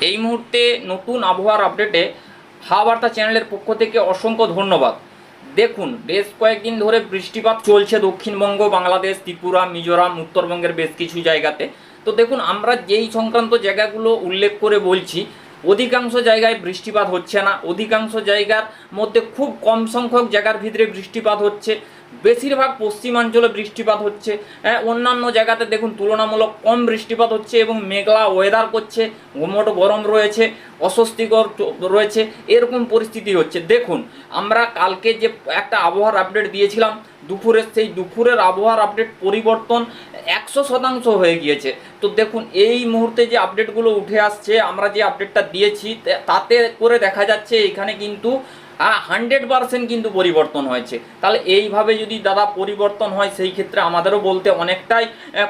এই মুহূর্তে নতুন আবহাওয়ার আপডেটে হাওয়া বার্তা চ্যানেলের পক্ষ থেকে অসংখ্য ধন্যবাদ। দেখুন, বেশ কয়েকদিন ধরে বৃষ্টিপাত চলছে দক্ষিণবঙ্গ, বাংলাদেশ, ত্রিপুরা, মিজোরাম, উত্তরবঙ্গের বেশ কিছু জায়গাতে। তো দেখুন, আমরা যেই সংক্রান্ত জায়গাগুলো উল্লেখ করে বলছি, অধিকাংশ জায়গায় বৃষ্টিপাত হচ্ছে না। অধিকাংশ জায়গার মধ্যে খুব কম সংখ্যক জায়গার ভিতরে বৃষ্টিপাত হচ্ছে। বেশিরভাগ পশ্চিমাঞ্চলে বৃষ্টিপাত হচ্ছে। হ্যাঁ অন্যান্য জায়গাতে দেখুন, তুলনামূলক কম বৃষ্টিপাত হচ্ছে এবং মেঘলা ওয়েদার করছে, ঘুমোটো গরম রয়েছে, অস্বস্তিকর রয়েছে, এরকম পরিস্থিতি হচ্ছে। দেখুন, আমরা কালকে যে একটা আবহাওয়ার আপডেট দিয়েছিলাম, দুপুরের সেই দুপুরের আবহাওয়ার আপডেট পরিবর্তন একশো শতাংশ হয়ে গিয়েছে। তো দেখুন, এই মুহূর্তে যে আপডেটগুলো উঠে আসছে, আমরা যে আপডেটটা দিয়েছি তাতে করে দেখা যাচ্ছে এখানে কিন্তু হান্ড্রেড পারসেন্ট কিন্তু পরিবর্তন হয়েছে। তাহলে এইভাবে যদি দাদা পরিবর্তন হয়, সেই ক্ষেত্রে আমাদেরও বলতে অনেকটাই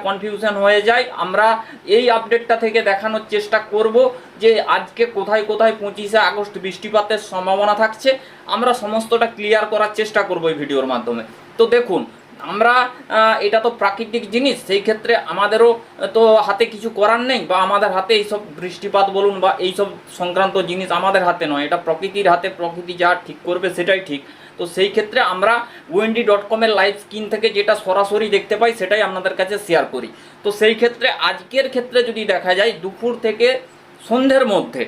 কনফিউশন হয়ে যায়। আমরা এই আপডেটটা থেকে দেখানোর চেষ্টা করব যে আজকে কোথায় কোথায় পঁচিশে আগস্ট বৃষ্টিপাতের সম্ভাবনা থাকছে। আমরা সমস্তটা ক্লিয়ার করার চেষ্টা করব এই ভিডিওর মাধ্যমে। তো দেখুন আমরা এটা তো প্রাকৃতিক জিনিস, সেই ক্ষেত্রে আমাদেরও তো হাতে কিছু করার নেই বা আমাদের হাতে এইসব বৃষ্টিপাত বলুন বা এইসব সংক্রান্ত জিনিস আমাদের হাতে নয়, এটা প্রকৃতির হাতে, প্রকৃতি যা ঠিক করবে সেটাই ঠিক। তো সেই ক্ষেত্রে আমরা ওয়েন্ডি ডট কমের লাইভ স্ক্রিন থেকে যেটা সরাসরি দেখতে পাই সেটাই আপনাদের কাছে শেয়ার করি। তো সেই ক্ষেত্রে আজকের ক্ষেত্রে যদি দেখা যায় দুপুর থেকে সন্ধ্যের মধ্যে,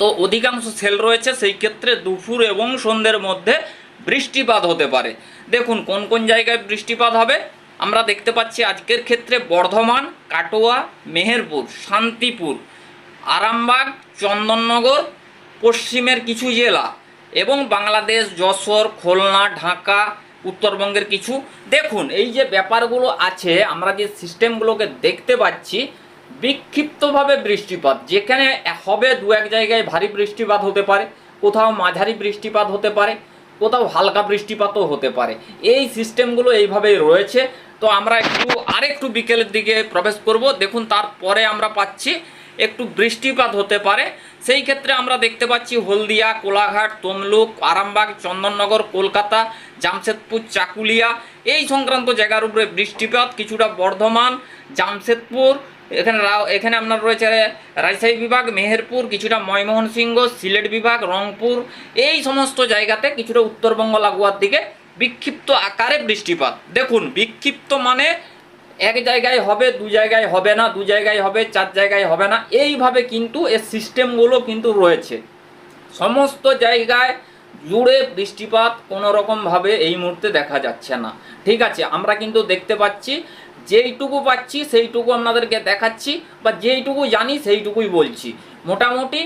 তো অধিকাংশ সেল রয়েছে, সেই ক্ষেত্রে দুপুর এবং সন্ধ্যের মধ্যে বৃষ্টিপাত হতে পারে। দেখুন, কোন কোন জায়গায় বৃষ্টিপাত হবে? আমরা দেখতে পাচ্ছি আজকের ক্ষেত্রে বর্ধমান, কাটোয়া, মেহেরপুর, শান্তিপুর, আরামবাগ, চন্দননগর, পশ্চিমের কিছু জেলা এবং বাংলাদেশ, যশোর, খুলনা, ঢাকা, উত্তরবঙ্গের কিছু। দেখুন, এই যে ব্যাপারগুলো আছে, আমরা যে সিস্টেমগুলোকে দেখতে পাচ্ছি, বিক্ষিপ্তভাবে বৃষ্টিপাত, যেখানে হবে দু এক জায়গায় ভারী বৃষ্টিপাত হতে পারে, কোথাও মাঝারি বৃষ্টিপাত হতে পারে কোথাও হালকা বৃষ্টিপাতও হতে পারে। এই সিস্টেমগুলো এইভাবেই রয়েছে। তো আমরা একটু আরেকটু বিকেলের দিকে প্রবেশ করব। দেখুন, তারপরে আমরা পাচ্ছি একটু বৃষ্টিপাত হতে পারে। সেই ক্ষেত্রে আমরা দেখতে পাচ্ছি হলদিয়া, কোলাঘাট, তমলুক, আরামবাগ, চন্দননগর, কলকাতা, জামশেদপুর, চাকুলিয়া। এই সংক্রান্ত জায়গার উপরে বৃষ্টিপাত কিছুটা বর্ধমান। জামশেদপুর, এখানে রাও- এখানে আপনার রয়েছে রাজশাহী বিভাগ, মেহেরপুর, কিছুটা ময়মোহন সিংহ সিলেট বিভাগ, রংপুর, এই সমস্ত জায়গাতে কিছুটা উত্তরবঙ্গ লাগোয়ার দিকে বিক্ষিপ্ত আকারে বৃষ্টিপাত। দেখুন, বিক্ষিপ্ত মানে এক জায়গায় হবে, দু জায়গায় হবে না, দু জায়গায় হবে, চার জায়গায় হবে না, এইভাবে কিন্তু এর সিস্টেমগুলো কিন্তু রয়েছে। সমস্ত জায়গায় জুড়ে বৃষ্টিপাত কোনো রকমভাবে এই মুহূর্তে দেখা যাচ্ছে না। ঠিক আছে, আমরা কিন্তু দেখতে পাচ্ছি যেইটুকু পাচ্ছি, সেইটুকু আপনাদেরকে দেখাচ্ছি বা যেইটুকু জানি, সেইটুকুই বলছি। মোটামুটি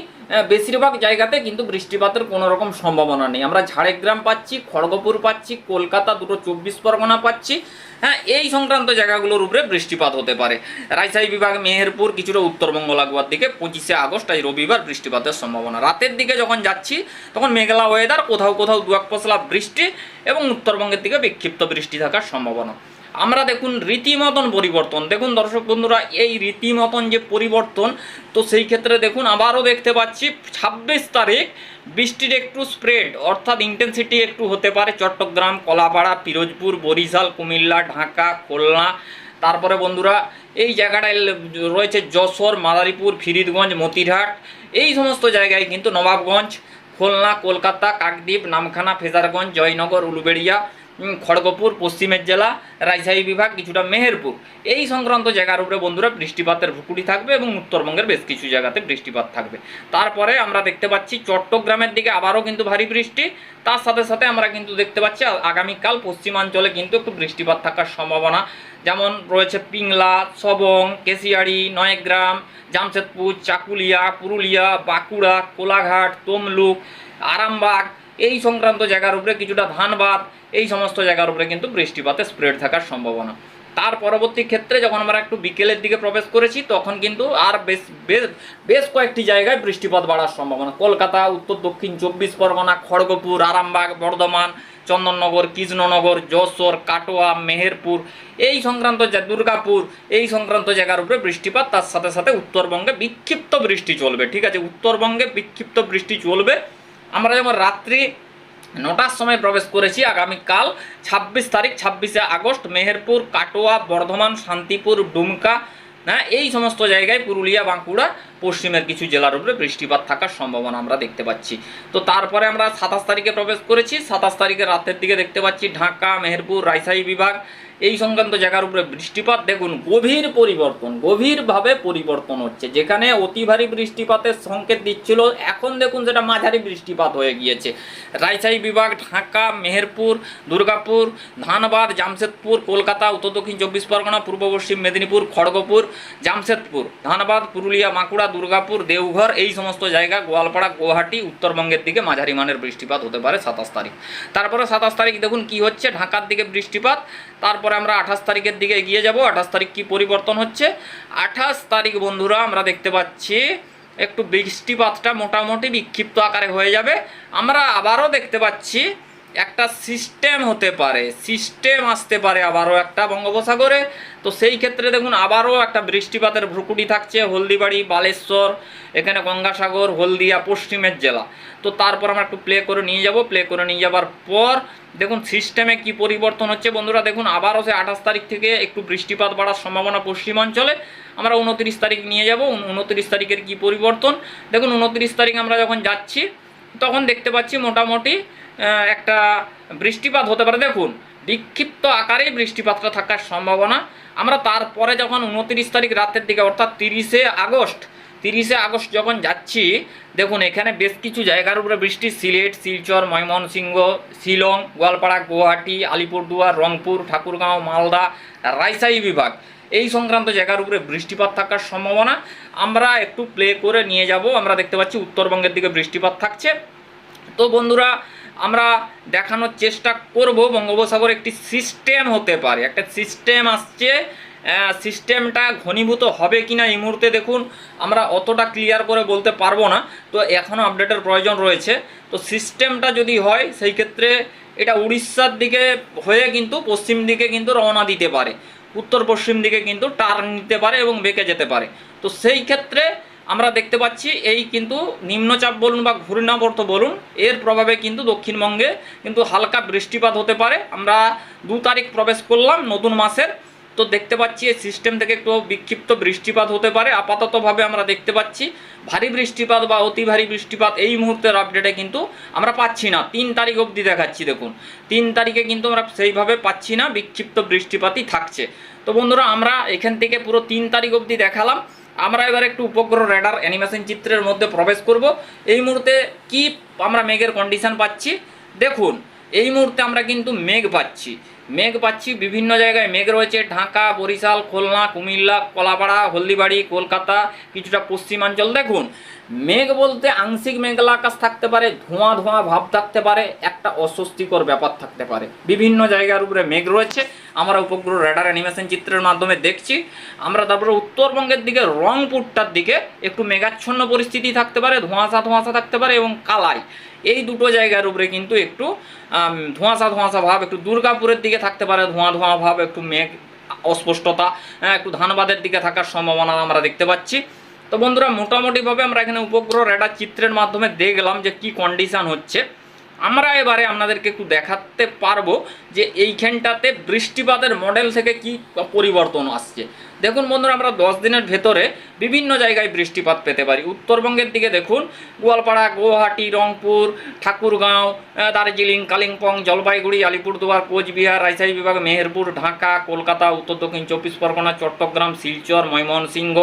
বেশিরভাগ জায়গাতে কিন্তু বৃষ্টিপাতের কোনো রকম সম্ভাবনা নেই। আমরা ঝাড়গ্রাম পাচ্ছি, খড়গপুর পাচ্ছি, কলকাতা দুটো চব্বিশ পরগনা পাচ্ছি। হ্যাঁ এই সংক্রান্ত জায়গাগুলোর উপরে বৃষ্টিপাত হতে পারে। রাজশাহী বিভাগ, মেহেরপুর, কিছুটা উত্তরবঙ্গ লাগোয়ার দিকে পঁচিশে আগস্ট আজ রবিবার বৃষ্টিপাতের সম্ভাবনা। রাতের দিকে যখন যাচ্ছি, তখন মেঘলা ওয়েদার কোথাও কোথাও দু পশলা বৃষ্টি এবং উত্তরবঙ্গের দিকে বিক্ষিপ্ত বৃষ্টি থাকার সম্ভাবনা। আমরা দেখুন রীতিমতন পরিবর্তন। দেখুন দর্শক বন্ধুরা, এই রীতিমতন যে পরিবর্তন, তো সেই ক্ষেত্রে দেখুন আবারও দেখতে পাচ্ছি ছাব্বিশ তারিখ বৃষ্টির একটু স্প্রেড অর্থাৎ ইন্টেন্সিটি একটু হতে পারে চট্টগ্রাম, কলাপাড়া, পিরোজপুর, বরিশাল, কুমিল্লা, ঢাকা, খুলনা। তারপরে বন্ধুরা, এই জায়গাটায় রয়েছে যশোর, মাদারীপুর, ফিরিদগঞ্জ, মতিরহাট। এই সমস্ত জায়গায় কিন্তু নবাবগঞ্জ, খুলনা, কলকাতা, কাকদ্বীপ, নামখানা, ফেজারগঞ্জ, জয়নগর, উলুবেড়িয়া খড়গপুর, পশ্চিমের জেলা, রাজশাহী বিভাগ, কিছুটা মেহেরপুর। এই সংক্রান্ত জায়গার উপরে বন্ধুরা বৃষ্টিপাতের ভুকুটি থাকবে এবং উত্তরবঙ্গের বেশ কিছু জায়গাতে বৃষ্টিপাত থাকবে। তারপরে আমরা দেখতে পাচ্ছি চট্টগ্রামের দিকে আবারও কিন্তু ভারী বৃষ্টি। তার সাথে সাথে আমরা কিন্তু দেখতে পাচ্ছি আগামীকাল পশ্চিমাঞ্চলে কিন্তু একটু বৃষ্টিপাত থাকার সম্ভাবনা। যেমন রয়েছে পিংলা, সবং, কেশিয়াড়ি, নয়গ্রাম, জামশেদপুর, চাকুলিয়া, পুরুলিয়া, বাঁকুড়া, কোলাঘাট, তমলুক, আরামবাগ এই সংক্রান্ত জায়গার উপরে কিছুটা ধানবাদ এই সমস্ত জায়গার উপরে কিন্তু বৃষ্টিপাতে স্প্রেড থাকার সম্ভাবনা। তার পরবর্তী ক্ষেত্রে যখন আমরা একটু বিকেলের দিকে প্রবেশ করেছি, তখন কিন্তু আর বেশ বেশ বেশ কয়েকটি জায়গায় বৃষ্টিপাত বাড়ার সম্ভাবনা। কলকাতা, উত্তর দক্ষিণ চব্বিশ পরগনা, খড়গপুর, আরামবাগ, বর্ধমান, চন্দননগর, কৃষ্ণনগর, যশোর, কাটোয়া, মেহেরপুর, এই সংক্রান্ত দুর্গাপুর, এই সংক্রান্ত জায়গার উপরে বৃষ্টিপাত, তার সাথে সাথে উত্তরবঙ্গে বিক্ষিপ্ত বৃষ্টি চলবে। ঠিক আছে, উত্তরবঙ্গে বিক্ষিপ্ত বৃষ্টি চলবে। আমরা যেমন রাত্রি নটার সময় প্রবেশ করেছি আগামীকাল ছাব্বিশ তারিখ, ছাব্বিশে আগস্ট, মেহেরপুর, কাটোয়া, বর্ধমান, শান্তিপুর, ডুমকা হ্যাঁ এই সমস্ত জায়গায় পুরুলিয়া, বাঁকুড়া, পশ্চিমের কিছু জেলার উপরে বৃষ্টিপাত থাকার সম্ভাবনা আমরা দেখতে পাচ্ছি। তো তারপরে আমরা সাতাশ তারিখে প্রবেশ করেছি। সাতাশ তারিখে রাতের দিকে দেখতে পাচ্ছি ঢাকা, মেহেরপুর, রাজশাহী বিভাগ এই সংক্রান্ত জায়গার উপরে বৃষ্টিপাত, দেখুন, গভীর পরিবর্তন, গভীরভাবে পরিবর্তন হচ্ছে। যেখানে অতি ভারী বৃষ্টিপাতের সংকেত দিচ্ছিল, এখন দেখুন সেটা মাঝারি বৃষ্টিপাত হয়ে গিয়েছে। রাজশাহী বিভাগ, ঢাকা, মেহেরপুর, দুর্গাপুর, ধানবাদ, জামশেদপুর, কলকাতা, উত্তর দক্ষিণ চব্বিশ পরগনা, পূর্ব পশ্চিম মেদিনীপুর, খড়গপুর, জামশেদপুর, ধানবাদ, পুরুলিয়া, বাঁকুড়া, দুর্গাপুর, দেওঘর, এই সমস্ত জায়গা, গোয়ালপাড়া, গুয়াহাটি, উত্তরবঙ্গের দিকে মাঝারি মানের বৃষ্টিপাত হতে পারে সাতাশ তারিখ। তারপরে সাতাশ তারিখ, দেখুন কি হচ্ছে, ঢাকার দিকে বৃষ্টিপাত, তারপরে আমরা আঠাশ তারিখের দিকে এগিয়ে যাব। আঠাশ তারিখ কি পরিবর্তন হচ্ছে? আঠাশ তারিখ বন্ধুরা, আমরা দেখতে পাচ্ছি একটু বৃষ্টিপাতটা মোটামুটি বিক্ষিপ্ত আকারে হয়ে যাবে। আমরা আবারও দেখতে পাচ্ছি একটা সিস্টেম হতে পারে, সিস্টেম আসতে পারে আবারও একটা বঙ্গোপসাগরে। তো সেই ক্ষেত্রে দেখুন, আবারও একটা বৃষ্টিপাতের ভ্রুকুটি থাকছে হলদিবাড়ি, বালেশ্বর, এখানে গঙ্গাসাগর, হলদিয়া, পশ্চিমের জেলা। তো তারপর আমরা একটু প্লে করে নিয়ে যাব প্লে করে নিয়ে যাবার পর দেখুন, সিস্টেমে কি পরিবর্তন হচ্ছে বন্ধুরা? দেখুন, আবারও সে আঠাশ তারিখ থেকে একটু বৃষ্টিপাত বাড়ার সম্ভাবনা পশ্চিমাঞ্চলে। আমরা উনত্রিশ তারিখ নিয়ে যাব উনত্রিশ তারিখের কি পরিবর্তন? দেখুন, উনত্রিশ তারিখ আমরা যখন যাচ্ছি তখন দেখতে পাচ্ছি মোটামুটি একটা বৃষ্টিপাত হতে পারে। দেখুন, বিক্ষিপ্ত আকারেই বৃষ্টিপাতটা থাকার সম্ভাবনা। আমরা তারপরে যখন উনত্রিশ তারিখ রাতের দিকে, অর্থাৎ তিরিশে আগস্ট তিরিশে আগস্ট যখন যাচ্ছি, দেখুন, এখানে বেশ কিছু জায়গার উপরে বৃষ্টি। সিলেট, শিলচর, ময়মনসিংহ, শিলং, গোয়ালপাড়া, গুয়াহাটি, আলিপুরদুয়ার, রংপুর, ঠাকুরগাঁও, মালদা, রাজশাহী বিভাগ। এই সংক্রান্ত জায়গার উপরে বৃষ্টিপাত থাকার সম্ভাবনা। আমরা একটু প্লে করে নিয়ে যাব। আমরা দেখতে পাচ্ছি উত্তরবঙ্গের দিকে বৃষ্টিপাত থাকছে। তো বন্ধুরা, আমরা দেখানোর চেষ্টা করব। বঙ্গোপসাগর একটি সিস্টেম হতে পারে। একটা সিস্টেম আসছে। সিস্টেমটা ঘনীভূত হবে কিনা এই মুহূর্তে দেখুন। আমরা অতটা ক্লিয়ার করে বলতে পারব না। তো এখনও আপডেটের প্রয়োজন রয়েছে। তো সিস্টেমটা যদি হয়, সেই ক্ষেত্রে এটা উড়িষ্যার দিকে হয়ে কিন্তু পশ্চিম দিকে কিন্তু রওনা দিতে পারে। উত্তর পশ্চিম দিকে কিন্তু টার্ন নিতে পারে এবং বেঁকে যেতে পারে। তো সেই ক্ষেত্রে আমরা দেখতে পাচ্ছি এই কিন্তু নিম্নচাপ বলুন বা ঘূর্ণাবর্ত বলুন, এর প্রভাবে কিন্তু দক্ষিণবঙ্গে কিন্তু হালকা বৃষ্টিপাত হতে পারে। আমরা দু তারিখ প্রবেশ করলাম নতুন মাসের। তো দেখতে পাচ্ছি, এই সিস্টেম থেকে একটু বিক্ষিপ্ত বৃষ্টিপাত হতে পারে। আপাততভাবে আমরা দেখতে পাচ্ছি, ভারী বৃষ্টিপাত বা অতি ভারী বৃষ্টিপাত এই মুহূর্তের আপডেটে কিন্তু আমরা পাচ্ছি না। তিন তারিখ অবধি দেখাচ্ছি, দেখুন। তিন তারিখে কিন্তু আমরা সেইভাবে পাচ্ছি না, বিক্ষিপ্ত বৃষ্টিপাতই থাকছে। তো বন্ধুরা, আমরা এখান থেকে পুরো তিন তারিখ অবধি দেখালাম। আমরা এবার একটু উপগ্রহ রেডার অ্যানিমেশন চিত্রের মধ্যে প্রবেশ করব। এই মুহূর্তে কি আমরা মেঘের কন্ডিশন পাচ্ছি? দেখুন, এই মুহূর্তে আমরা কিন্তু মেঘ পাচ্ছি। মেঘ পাচ্ছি বিভিন্ন জায়গায়। মেঘ রয়েছে ঢাকা, বরিশাল, খুলনা, কুমিল্লা, কলাপাড়া, হলদিবাড়ি, কলকাতা, কিছুটা পশ্চিমাঞ্চল। দেখুন, মেঘ বলতে আংশিক মেঘলা আকাশ থাকতে পারে, ধোঁয়া ধোঁয়া ভাব থাকতে পারে, একটা অস্বস্তিকর ব্যাপার থাকতে পারে। বিভিন্ন জায়গার উপরে মেঘ রয়েছে। আমরা উপগ্রহ রেডার অ্যানিমেশন চিত্রের মাধ্যমে দেখছি। আমরা তারপরে উত্তরবঙ্গের দিকে, রংপুরটার দিকে একটু মেঘাচ্ছন্ন পরিস্থিতি থাকতে পারে, ধোঁয়াশা ধোঁয়াশা থাকতে পারে এবং কালাই। এই দুটো জায়গার উপরে কিন্তু একটু ধোঁয়াশা ধোঁয়াশা ভাব একটু দুর্গাপুরের দিকে থাকতে পারে ধোঁয়া ধোঁয়া ভাব একটু মেঘ অস্পষ্টতা হ্যাঁ, একটু ধানবাদের দিকে থাকার সম্ভাবনা আমরা দেখতে পাচ্ছি। তো বন্ধুরা মোটামুটিভাবে আমরা এখানে উপগ্রহ রেডার চিত্রের মাধ্যমে দেখলাম যে কি কন্ডিশান হচ্ছে। আমরা এবারে আপনাদেরকে একটু দেখাতে পারব যে এইখানটাতে বৃষ্টিপাতের মডেল থেকে কি পরিবর্তন আসছে। দেখুন বন্ধুরা, আমরা দশ দিনের ভেতরে বিভিন্ন জায়গায় বৃষ্টিপাত পেতে পারি। উত্তরবঙ্গের দিকে দেখুন, গোয়ালপাড়া, গুয়াহাটি, রংপুর, ঠাকুরগাঁও দার্জিলিং, কালিম্পং, জলপাইগুড়ি, আলিপুরদুয়ার, কোচবিহার, রাজশাহী বিভাগ, মেহেরপুর, ঢাকা, কলকাতা, উত্তর দক্ষিণ, চব্বিশ পরগনা, চট্টগ্রাম, শিলচর, ময়মনসিংহ,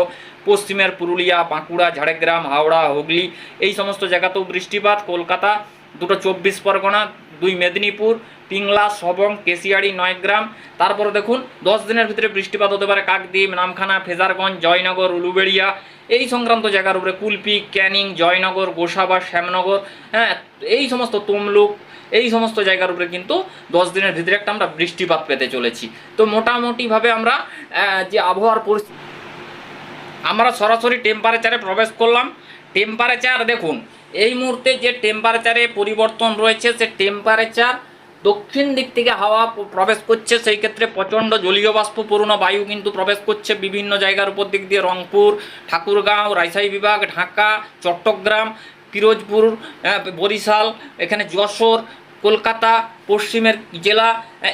পশ্চিমের পুরুলিয়া, বাঁকুড়া, ঝাড়গ্রাম, হাওড়া, হুগলি, এই সমস্ত জায়গাতেও বৃষ্টিপাত। কলকাতা দুটো চব্বিশ পরগনা, দুই মেদিনীপুর, পিংলা, সবং, কেশিয়াড়ি, নয়গ্রাম। তারপরে দেখুন, দশ দিনের ভিতরে বৃষ্টিপাত হতে পারে কাকদ্বীপ, নামখানা, ফেজারগঞ্জ, জয়নগর, উলুবেড়িয়া। এই সংক্রান্ত জায়গার উপরে কুলপি, ক্যানিং, জয়নগর, গোসাবা, শ্যামনগর হ্যাঁ এই সমস্ত তমলুক, এই সমস্ত জায়গার উপরে কিন্তু দশ দিনের ভিতরে একটা আমরা বৃষ্টিপাত পেতে চলেছি। তো মোটামুটিভাবে আমরা যে আবহাওয়ার পরিস্থিতি আমরা সরাসরি টেম্পারেচারে প্রবেশ করলাম। টেম্পারেচার দেখুন এই মুহূর্তে যে টেম্পারেচারে পরিবর্তন রয়েছে, সে টেম্পারেচার দক্ষিণ দিক থেকে হাওয়া প্রবেশ করছে। সেই ক্ষেত্রে প্রচণ্ড জলীয় বাষ্পপূর্ণ বায়ু কিন্তু প্রবেশ করছে বিভিন্ন জায়গার উপর দিক দিয়ে। রংপুর, ঠাকুরগাঁও, রাজশাহী বিভাগ, ঢাকা, চট্টগ্রাম, পিরোজপুর বরিশাল, এখানে যশোর, কলকাতা, পশ্চিমের জেলা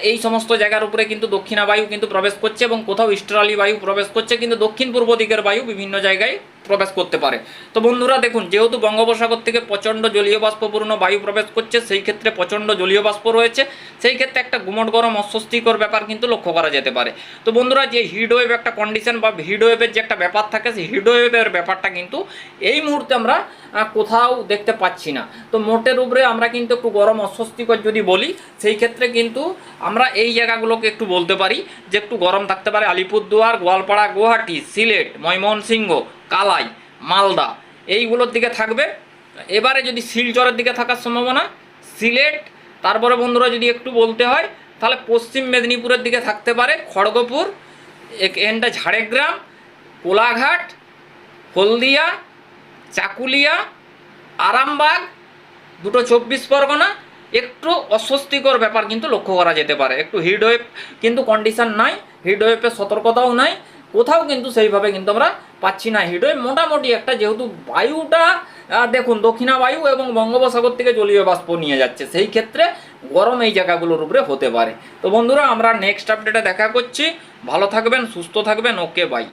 এই সমস্ত জায়গার উপরে কিন্তু দক্ষিণা বায়ু কিন্তু প্রবেশ করছে এবং কোথাও ইস্টারালি বায়ু প্রবেশ করছে। কিন্তু দক্ষিণ পূর্ব দিকের বায়ু বিভিন্ন জায়গায় প্রবেশ করতে পারে। তো বন্ধুরা দেখুন, যেহেতু বঙ্গোপসাগর থেকে প্রচণ্ড জলীয় বাষ্পপূর্ণ বায়ু প্রবেশ করছে, সেই ক্ষেত্রে প্রচণ্ড জলীয় বাষ্প রয়েছে। সেই ক্ষেত্রে একটা গুমট গরম অস্বস্তিকর ব্যাপার কিন্তু লক্ষ্য করা যেতে পারে। তো বন্ধুরা, যে হিট ওয়েভ একটা কন্ডিশন বা হিট ওয়েভের যে একটা ব্যাপার থাকে, সেই হিট ওয়েভের ব্যাপারটা কিন্তু এই মুহূর্তে আমরা কোথাও দেখতে পাচ্ছি না। তো মোটের উপরে আমরা কিন্তু একটু গরম অস্বস্তিকর যদি বলি, সেই ক্ষেত্রে কিন্তু আমরা এই জায়গাগুলোকে একটু বলতে পারি যে একটু গরম থাকতে পারে। আলিপুরদুয়ার, গোয়ালপাড়া, গুয়াহাটি, সিলেট, ময়মনসিংহ কালাই, মালদা, এইগুলোর দিকে থাকবে। এবারে যদি শিলচরের দিকে থাকার সম্ভাবনা, সিলেট, তারপরে বন্ধুরা যদি একটু বলতে হয়, তাহলে পশ্চিম মেদিনীপুরের দিকে থাকতে পারে খড়গপুর এখানটা ঝাড়গ্রাম, কোলাঘাট, হলদিয়া, চাকুলিয়া, আরামবাগ, দুটো চব্বিশ পরগনা। একটু অস্বস্তিকর ব্যাপার কিন্তু লক্ষ্য করা যেতে পারে। একটু হিট ওয়েভ কিন্তু কন্ডিশন নাই হিট ওয়েভের সতর্কতাও নাই। কোথাও কিন্তু সেইভাবে কিন্তু আমরা পাচ্ছি না। হিট ওই মোটামুটি একটা যেহেতু বায়ুটা দেখুন, দক্ষিণা বায়ু এবং বঙ্গোপসাগর থেকে জলীয় বাষ্প নিয়ে যাচ্ছে। সেই ক্ষেত্রে গরম এই জায়গাগুলোর উপরে হতে পারে। তো বন্ধুরা, আমরা নেক্সট আপডেটে দেখা করছি। ভালো থাকবেন, সুস্থ থাকবেন। Okay bye